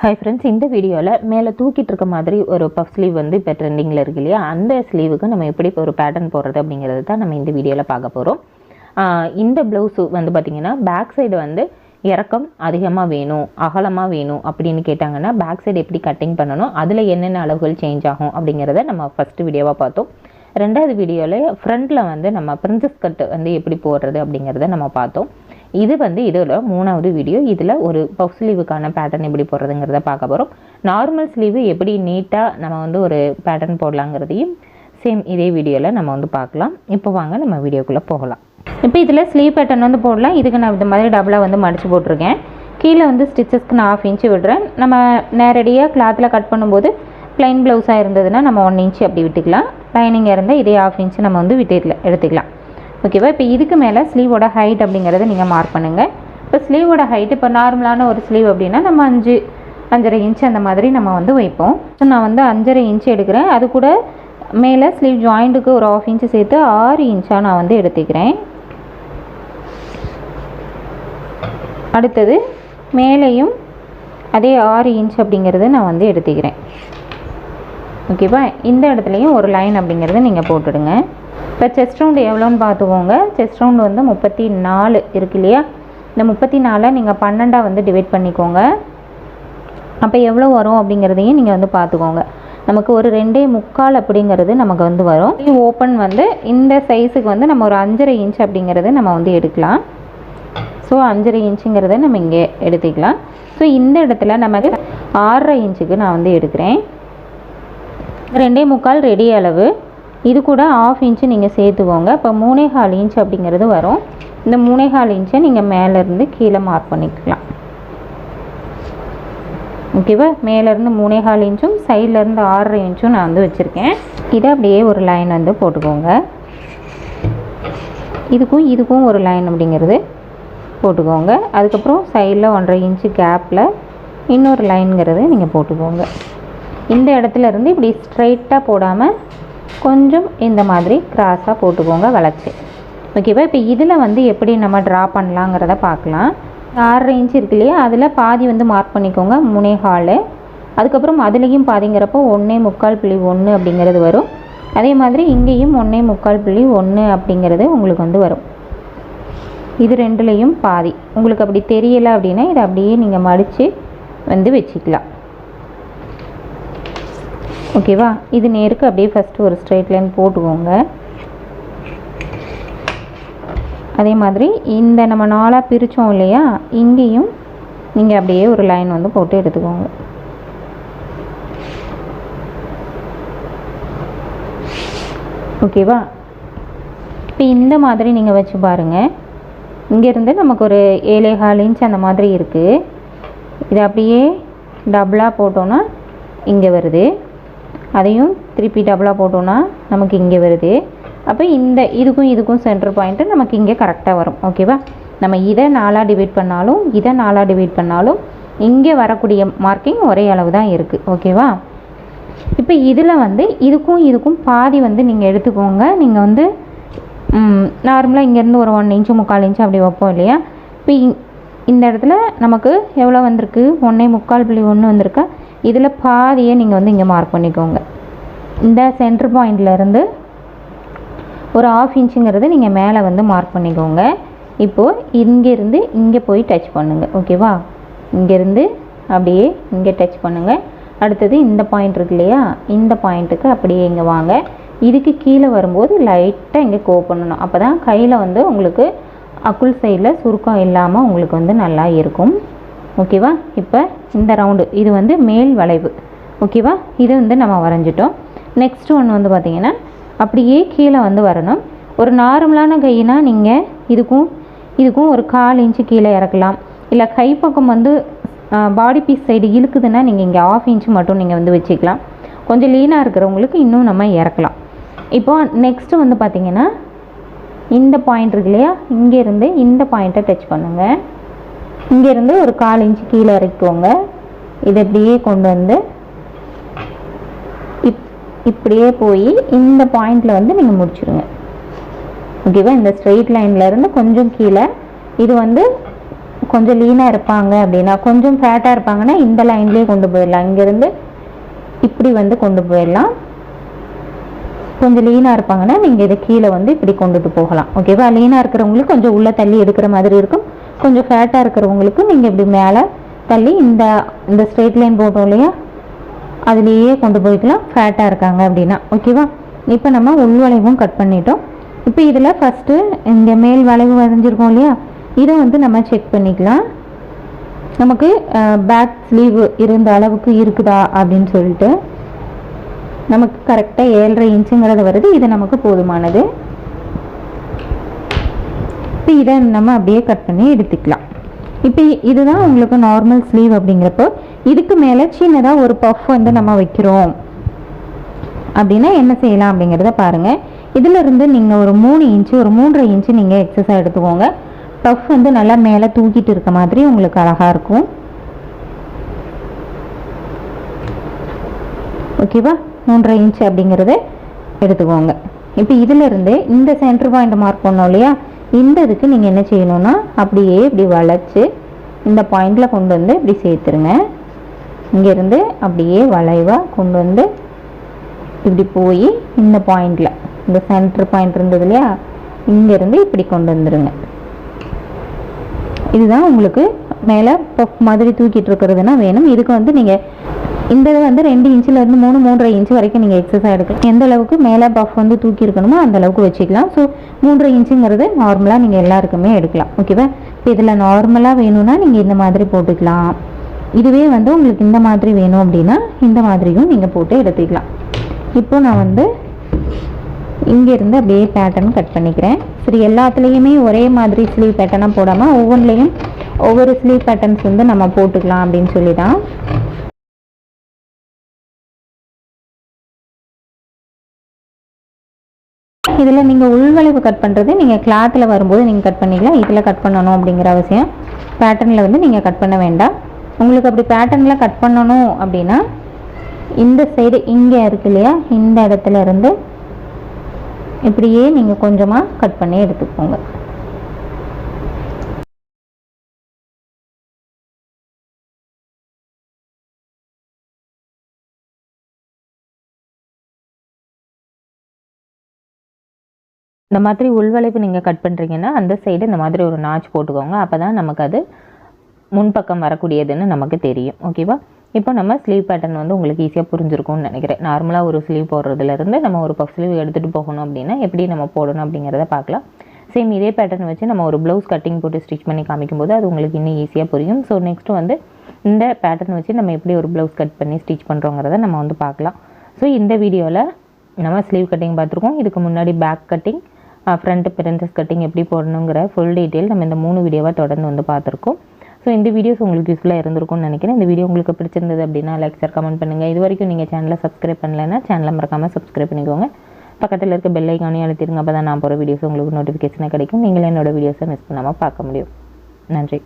Hi friends இந்த வீடியோவில் மேலே தூக்கிட்டு இருக்க மாதிரி ஒரு பஃப் ஸ்லீவ் வந்து இப்போ ட்ரெண்டிங்கில் இருக்கு இல்லையா? அந்த ஸ்லீவுக்கு நம்ம எப்படி இப்போ ஒரு பேட்டர்ன் போடுறது அப்படிங்கிறது தான் நம்ம இந்த வீடியோவில் பார்க்க போகிறோம் இந்த ப்ளவுஸு வந்து பார்த்திங்கன்னா பேக் சைடு வந்து இறக்கம் அதிகமாக வேணும் அகலமாக வேணும் அப்படின்னு கேட்டாங்கன்னா பேக் சைடு எப்படி கட்டிங் பண்ணணும் அதில் என்னென்ன அளவுகள் சேஞ்ச் ஆகும் அப்படிங்கிறத நம்ம ஃபஸ்ட்டு வீடியோவாக பார்த்தோம். ரெண்டாவது வீடியோவில் ஃப்ரண்ட்டில் வந்து நம்ம பிரின்சஸ் கட் வந்து எப்படி போடுறது அப்படிங்கிறத நம்ம பார்த்தோம். இது வந்து இதில் மூணாவது வீடியோ இதில் ஒரு பஃப் ஸ்லீவுக்கான பேட்டர்ன் எப்படி போடுறதுங்கிறத பார்க்க போகிறோம் நார்மல் ஸ்லீவு எப்படி நீட்டாக நம்ம வந்து ஒரு பேட்டர்ன் போடலாங்கிறதையும் சேம் இதே வீடியோவில் நம்ம வந்து பார்க்கலாம். இப்போ வாங்க நம்ம வீடியோக்குள்ளே போகலாம். இப்போ இதில் ஸ்லீவ் பேட்டர்ன் வந்து போடலாம். இதுக்கு நான் இந்த மாதிரி டபுளாக வந்து மடித்து போட்டிருக்கேன். கீழே வந்து ஸ்டிச்சஸ்க்கு நான் ஆஃப் இன்ச்சு விடுறேன். நம்ம நேரடியாக கிளாத்தில் கட் பண்ணும்போது ப்ளைன் ப்ளவுஸாக இருந்ததுன்னா நம்ம ஒன் இன்ச்சு அப்படி விட்டுக்கலாம். லைனிங் இருந்தால் இதே ஆஃப் இன்ச்சு நம்ம வந்து விட்டு எடுத்துக்கலாம். ஓகேவா இப்போ இதுக்கு மேலே ஸ்லீவோட ஹைட் அப்படிங்கிறத நீங்கள் மார்க் பண்ணுங்கள் இப்போ ஸ்லீவோட ஹைட் இப்போ நார்மலான ஒரு ஸ்லீவ் அப்படின்னா நம்ம அஞ்சு அஞ்சரை இன்ச் அந்த மாதிரி நம்ம வந்து வைப்போம். ஸோ நான் வந்து அஞ்சரை இன்ச் எடுக்கிறேன். அது கூட மேலே ஸ்லீவ் ஜாயிண்ட்டுக்கு ஒரு ஆஃப் இன்ச்சு சேர்த்து ஆறு இன்ச்சாக நான் வந்து எடுத்துக்கிறேன். அடுத்தது மேலேயும் அதே ஆறு இன்ச் அப்படிங்கிறது நான் வந்து எடுத்துக்கிறேன். ஓகேவா இந்த இடத்துலையும் ஒரு லைன் அப்படிங்கிறத நீங்கள் போட்டுடுங்க. இப்போ செஸ்ட் ரவுண்டு எவ்வளோன்னு பார்த்துக்கோங்க. செஸ்ட் ரவுண்டு வந்து முப்பத்தி நாலு இருக்கு இல்லையா? இந்த முப்பத்தி நாலை நீங்கள் பன்னெண்டாக வந்து டிவைட் பண்ணிக்கோங்க. அப்போ எவ்வளோ வரும் அப்படிங்கிறதையும் நீங்கள் வந்து பார்த்துக்கோங்க. நமக்கு ஒரு ரெண்டே முக்கால் அப்படிங்கிறது நமக்கு வந்து வரும். ஓப்பன் வந்து இந்த சைஸுக்கு வந்து நம்ம ஒரு அஞ்சரை இன்ச் அப்படிங்கிறது நம்ம வந்து எடுக்கலாம். ஸோ அஞ்சரை இன்ச்சுங்கிறத நம்ம இங்கே எடுத்துக்கலாம். ஸோ இந்த இடத்துல நமக்கு ஆறரை இன்ச்சுக்கு நான் வந்து எடுக்கிறேன். ரெண்டே முக்கால் ரெடி அளவு. இது கூட ஆஃப் இன்ச்சு நீங்கள் சேர்த்துக்கோங்க. இப்போ மூணே கால் இன்ச் அப்படிங்கிறது வரும். இந்த மூணே கால் இன்ச்சை நீங்கள் மேலேருந்து கீழே மார்க் பண்ணிக்கலாம். ஓகேவா மேலேருந்து மூணே கால் இன்ச்சும் சைட்லேருந்து ஆறரை இன்ச்சும் நான் வந்து வச்சுருக்கேன். இதை அப்படியே ஒரு லைன் வந்து போட்டுக்கோங்க. இதுக்கும் இதுக்கும் ஒரு லைன் அப்படிங்கிறது போட்டுக்கோங்க. அதுக்கப்புறம் சைடில் ஒன்றரை இன்ச்சு கேப்பில் இன்னொரு லைனுங்கிறது நீங்கள் போட்டுக்கோங்க. இந்த இடத்துல இருந்து இப்படி ஸ்ட்ரைட்டாக போடாமல் கொஞ்சம் இந்த மாதிரி கிராஸாக போட்டுக்கோங்க வளைச்சி ஓகேவா இப்போ இதில் வந்து எப்படி நம்ம ட்ரா பண்ணலாங்கிறத பார்க்கலாம். ஆறரை இன்ச் இருக்கு இல்லையா? அதில் பாதி வந்து மார்க் பண்ணிக்கோங்க மூணே ஹாலு அதுக்கப்புறம் அதுலேயும் பாதிங்கிறப்போ ஒன்றே முக்கால் புள்ளி ஒன்று அப்படிங்கிறது வரும். அதே மாதிரி இங்கேயும் ஒன்றே முக்கால் புள்ளி ஒன்று அப்படிங்கிறது உங்களுக்கு வந்து வரும். இது ரெண்டுலேயும் பாதி. உங்களுக்கு அப்படி தெரியலை அப்படின்னா இதை அப்படியே நீங்கள் மடித்து வந்து வச்சுக்கலாம். ஓகேவா? இது நேருக்கு அப்படியே ஃபஸ்ட்டு ஒரு ஸ்ட்ரெயிட் லைன் போட்டுக்கோங்க. அதே மாதிரி இந்த நம்ம நாளாக பிரித்தோம் இல்லையா? இங்கேயும் நீங்கள் அப்படியே ஒரு லைன் வந்து போட்டு எடுத்துக்கோங்க. ஓகேவா? இப்போ இந்த மாதிரி நீங்கள் வச்சு பாருங்கள் இங்கேருந்து நமக்கு ஒரு ஏழேகால் இன்ச் அந்த மாதிரி இருக்குது இது அப்படியே டபுளாக போட்டோன்னா இங்கே வருது. அதையும் திருப்பி டபுளாக போட்டோன்னா நமக்கு இங்கே வருது. அப்போ இந்த இதுக்கும் இதுக்கும் சென்டர் பாயிண்ட்டு நமக்கு இங்கே கரெக்டாக வரும். ஓகேவா நம்ம இதை நாலாக டிவைட் பண்ணாலும் இதை நாலாக டிவைட் பண்ணாலும் இங்கே வரக்கூடிய மார்க்கிங் ஒரே அளவு தான் இருக்குது ஓகேவா இப்போ இதில் வந்து இதுக்கும் இதுக்கும் பாதி வந்து நீங்கள் எடுத்துக்கோங்க. நீங்கள் வந்து நார்மலாக இங்கேருந்து ஒரு ஒன் இன்ச்சு முக்கால் இன்ச்சு அப்படி வைப்போம் இல்லையா? இப்போ இந்த இடத்துல நமக்கு எவ்வளோ வந்திருக்கு? ஒன்றே முக்கால் புள்ளி ஒன்று வந்திருக்கா? இதில் பாதியை நீங்கள் வந்து இங்கே மார்க் பண்ணிக்கோங்க. இந்த சென்டர் பாயிண்ட்லேருந்து ஒரு ஆஃப் இன்ச்சுங்கிறது நீங்கள் மேலே வந்து மார்க் பண்ணிக்கோங்க. இப்போது இங்கேருந்து இங்கே போய் டச் பண்ணுங்கள் ஓகேவா இங்கேருந்து அப்படியே இங்கே டச் பண்ணுங்கள் அடுத்தது இந்த பாயிண்ட் இருக்கு இல்லையா? இந்த பாயிண்ட்டுக்கு அப்படியே இங்கே வாங்க. இதுக்கு கீழே வரும்போது லைட்டாக இங்கே கோ பண்ணணும். அப்போ தான் கையில் வந்து உங்களுக்கு அக்குள் சைடில் சுருக்கம் இல்லாமல் உங்களுக்கு வந்து நல்லா இருக்கும். ஓகேவா? இப்போ இந்த ரவுண்டு இது வந்து மேல் வளைவு. ஓகேவா? இது வந்து நம்ம வரைஞ்சிட்டோம். நெக்ஸ்ட் ஒன்று வந்து பார்த்திங்கன்னா அப்படியே கீழே வந்து வரணும். ஒரு நார்மலான கையினா நீங்கள் இதுக்கும் இதுக்கும் ஒரு கால் இன்ச்சு கீழே இறக்கலாம். இல்லை கைப்பக்கம் வந்து பாடி பீஸ் சைடு இழுக்குதுன்னா நீங்கள் இங்கே ஆஃப் இன்ச்சு மட்டும் நீங்கள் வந்து வச்சுக்கலாம். கொஞ்சம் லீனாக இருக்கிறவங்களுக்கு இன்னும் நம்ம இறக்கலாம். இப்போ நெக்ஸ்ட்டு வந்து பார்த்திங்கன்னா இந்த பாயிண்ட் இருக்கு இல்லையா? இங்கேருந்து இந்த பாயிண்ட்டை டச் பண்ணுங்கள் இங்கேருந்து ஒரு கால் இன்ச்சு கீழே இறக்கிக்கோங்க. இதை இப்படியே கொண்டு வந்து இப் இப்படியே போய் இந்த பாயிண்டில் வந்து நீங்கள் முடிச்சிடுங்க ஓகேவா இந்த ஸ்ட்ரெயிட் லைன்லேருந்து கொஞ்சம் கீழே. இது வந்து கொஞ்சம் லீனாக இருப்பாங்க அப்படின்னா கொஞ்சம் ஃபேட்டாக இருப்பாங்கன்னா இந்த லைன்லேயே கொண்டு போயிடலாம். இங்கேருந்து இப்படி வந்து கொண்டு போயிடலாம். கொஞ்சம் லீனாக இருப்பாங்கன்னா நீங்கள் இதை கீழே வந்து இப்படி கொண்டுட்டு போகலாம். ஓகேவா லீனாக இருக்கிறவங்களுக்கு கொஞ்சம் உள்ளே தள்ளி எடுக்கிற மாதிரி இருக்கும். கொஞ்சம் ஃபேட்டாக இருக்கிறவங்களுக்கு நீங்கள் இப்படி மேலே தள்ளி இந்த இந்த ஸ்ட்ரெயிட் லைன் போட்டோம் இல்லையா அதுலேயே கொண்டு போய்க்கலாம். ஃபேட்டாக இருக்காங்க அப்படின்னா. ஓகேவா இப்போ நம்ம உள் வளைவும் கட் பண்ணிட்டோம். இப்போ இதில் ஃபஸ்ட்டு இந்த மேல் வளைவு வரைஞ்சிருக்கோம் இல்லையா? இதை வந்து நம்ம செக் பண்ணிக்கலாம். நமக்கு பேக் ஸ்லீவ் இருந்த அளவுக்கு இருக்குதா அப்படின்னு சொல்லிட்டு நமக்கு கரெக்டாக ஏழரை இன்ச்சுங்கிறது வருது. இது நமக்கு போதுமானது. இப்போ இதை நம்ம அப்படியே கட் பண்ணி எடுத்துக்கலாம். இப்போ இதுதான் உங்களுக்கு நார்மல் ஸ்லீவ் அப்படிங்கிறப்போ இதுக்கு மேலே சின்னதாக ஒரு பஃப் வந்து நம்ம வைக்கிறோம். அப்படின்னா என்ன செய்யலாம் அப்படிங்கிறத பாருங்கள் இதிலிருந்து நீங்கள் ஒரு மூணு இன்ச்சு ஒரு மூன்றரை இன்ச்சு நீங்கள் எக்ஸசைஸ் எடுத்துக்கோங்க. பஃப் வந்து நல்லா மேலே தூக்கிட்டு இருக்க மாதிரி உங்களுக்கு அழகாக இருக்கும். ஓகேவா மூன்றரை இன்ச் அப்படிங்கிறத எடுத்துக்கோங்க. இப்போ இதிலிருந்து இந்த சென்டர் பாயிண்ட் மார்க் பண்ணோம் இல்லையா? இந்த இதுக்கு நீங்கள் என்ன செய்யணும்னா அப்படியே இப்படி வளைச்சி இந்த பாயிண்டில் கொண்டு வந்து இப்படி சேர்த்துருங்க. இங்கேருந்து அப்படியே வளைவாக கொண்டு வந்து இப்படி போய் இந்த பாயிண்டில் இந்த சென்டர் பாயிண்ட் இருந்தது இல்லையா? இங்கேருந்து இப்படி கொண்டு வந்துடுங்க இதுதான் உங்களுக்கு மேலே பஃப் மாதிரி தூக்கிட்டு இருக்கிறதுனா வேணும். இதுக்கு வந்து நீங்கள் இந்த இது வந்து ரெண்டு இன்ச்சிலேருந்து மூணு மூன்றரை இன்ச்சு வரைக்கும் நீங்கள் எக்ஸசைஸ் எடுக்கலாம். எந்த அளவுக்கு மேலே பஃப் வந்து தூக்கி இருக்கணுமோ அந்த அளவுக்கு வச்சுக்கலாம். ஸோ மூன்றரை இன்ச்சுங்கிறது நார்மலாக நீங்கள் எல்லாருக்குமே எடுக்கலாம். ஓகேவா இப்போ இதில் நார்மலாக வேணும்னா நீங்கள் இந்த மாதிரி போட்டுக்கலாம். இதுவே வந்து உங்களுக்கு இந்த மாதிரி வேணும் அப்படின்னா இந்த மாதிரியும் நீங்கள் போட்டு எடுத்துக்கலாம். இப்போ நான் வந்து இங்கேருந்து அப்படியே பேட்டர்ன் கட் பண்ணிக்கிறேன். சரி எல்லாத்துலேயுமே ஒரே மாதிரி ஸ்லீவ் பேட்டர்னாக போடாமல் ஒவ்வொன்றிலையும் ஒவ்வொரு ஸ்லீவ் பேட்டர்ன்ஸ் வந்து நம்ம போட்டுக்கலாம் அப்படின்னு சொல்லி தான் இதில் நீங்கள் உள்வளைவு கட் பண்ணுறது நீங்கள் கிளாத்தில் வரும்போது நீங்கள் கட் பண்ணிக்கலாம். இதில் கட் பண்ணணும் அப்படிங்கிற அவசியம். பேட்டர்னில் வந்து நீங்கள் கட் பண்ண வேண்டாம். உங்களுக்கு அப்படி பேட்டர்னில் கட் பண்ணணும் அப்படின்னா இந்த சைடு இங்கே இருக்கு இல்லையா? இந்த இடத்துல இருந்து இப்படியே நீங்கள் கொஞ்சமாக கட் பண்ணி எடுத்துக்கோங்க. இந்த மாதிரி உள்வளைப்பு நீங்கள் கட் பண்ணுறீங்கன்னா அந்த சைடு இந்த மாதிரி ஒரு நாச் போட்டுக்கோங்க. அப்போ தான் நமக்கு அது முன்பக்கம் வரக்கூடியதுன்னு நமக்கு தெரியும். ஓகேவா இப்போ நம்ம ஸ்லீவ் பேட்டர்ன் வந்து உங்களுக்கு ஈஸியாக புரிஞ்சிருக்கும்னு நினைக்கிறேன். நார்மலாக ஒரு ஸ்லீவ் போடுறதுலேருந்து நம்ம ஒரு பஃப் ஸ்லீவ் எடுத்துகிட்டு போகணும் அப்படின்னா எப்படி நம்ம போடணும் அப்படிங்கிறத பார்க்கலாம். சேம் இதே பேட்டர்ன் வச்சு நம்ம ஒரு ப்ளவுஸ் கட்டிங் போட்டு ஸ்டிச் பண்ணி காமிக்கும்போது அது உங்களுக்கு இன்னும் ஈஸியாக புரியும். ஸோ நெக்ஸ்ட் வந்து இந்த பேட்டர்ன் வச்சு நம்ம எப்படி ஒரு ப்ளவுஸ் கட் பண்ணி ஸ்டிச் பண்ணுறோங்கிறத நம்ம வந்து பார்க்கலாம். ஸோ இந்த வீடியோவில் நம்ம ஸ்லீவ் கட்டிங் பார்த்துருக்கோம். இதுக்கு முன்னாடி back cutting front princess cutting எப்படி போடணுங்கிற ஃபுல் டீட்டெயில் நம்ம இந்த மூணு வீடியோவாக தொடர்ந்து வந்து பார்த்துருக்கோம். ஸோ இந்த வீடியோஸ் உங்களுக்கு யூஸ்ஃபுல்லாக இருந்திருக்கும்னு நினைக்கிறேன். இந்த வீடியோ உங்களுக்கு பிடிச்சிருந்தது அப்படின்னா லைக் சார் கமெண்ட் பண்ணுங்கள் இது வரைக்கும் நீங்கள் சேனலை சப்ஸ்கிரைப் பண்ணலைன்னா சேனலை மறக்காமல் சப்ஸ்கிரைப் பண்ணிக்கோங்க. பக்கத்தில் இருக்க பெல் ஐக்கானையும் அழுத்திருங்க அப்போ தான் நான் போகிற வீடியோஸ் உங்களுக்கு நோட்டிஃபிகேஷனாக கிடைக்கும். நீங்களே என்னோடய வீடியோஸை மிஸ் பண்ணாமல் பார்க்க முடியும். நன்றி.